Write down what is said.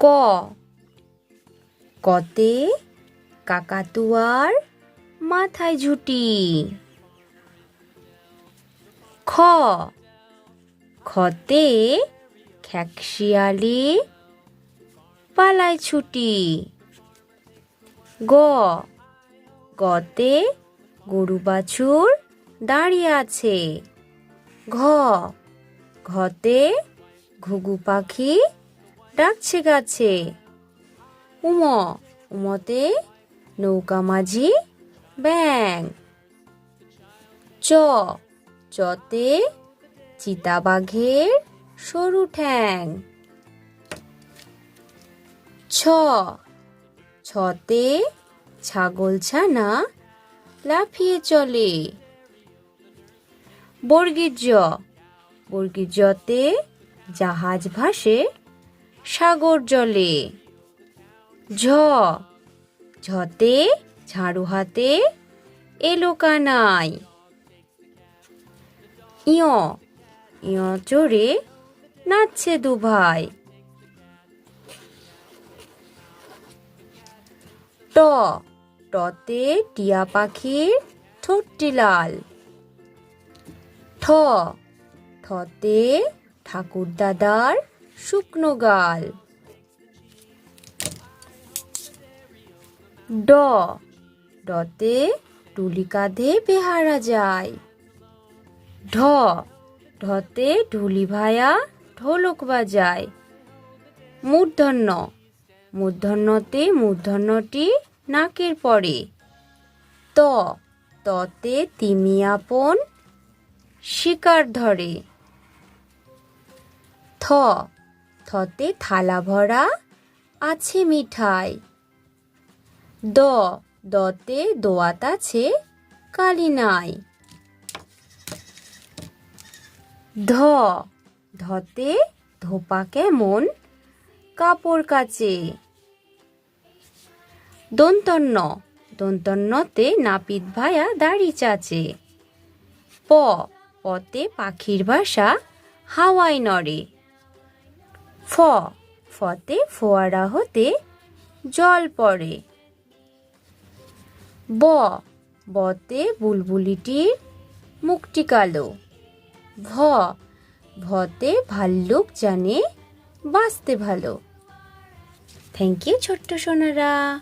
ক। কতে কাকাতুয়ার মাথায় ঝুটি। খ। খতে খ্যাকশিয়ালি পালায় ছুটি। গ। গতে গরু বাছুর দাঁড়িয়ে আছে। ঘ। ঘতে ঘুঘু পাখি ডাকছে গাছে উম, উমতে নৌকা মাঝি, ব্যাং। চ, চতে চিতাবাঘের সরু ঠ্যাং। ছ, ছতে ছাগল ছানা লাফিয়ে চলে। বর্গীর জ বর্গীর জতে জাহাজ ভাসে সাগর জলে। ঝ। ঝতে ঝাড়ু হাতে এলো কানাই। ইয় ইয় চড়ে নাচছে দুভাই। ট। টতে টিয়া পাখির ঠোঁটটি লাল। ঠ। ঠতে ঠাকুর দাদার শুকনো গাল। ড। ডতে টুলি কাঁধে বেহারা যায়। ঢ। ঢতে ঢুলি ভায়া ঢোলক বাজায়। মূর্ধন্য। মূর্ধন্যতে মূর্ধন্যটি নাকের পরে। ত। ততে তিমি আপন শিকার ধরে। থ। থতে থালা ভরা আছে মিঠাই। দ, দতে দোয়াত আছে কালি নাই। ধ, ধতে ধোপা কেমন কাপড় কাচে। দন্তন্য দন্তন্যতে নাপিত ভায়া দাড়ি চাচে। প, পতে পাখির ভাষা হাওয়াই নড়ে। ফ। ফতে ফোয়ারা হতে জল পড়ে। ব। বতে বুলবুলিটির মুখটি কালো। ভ। ভতে ভাল্লুক জানে বাঁচতে ভালো। থ্যাংক ইউ ছোট্ট সোনারা।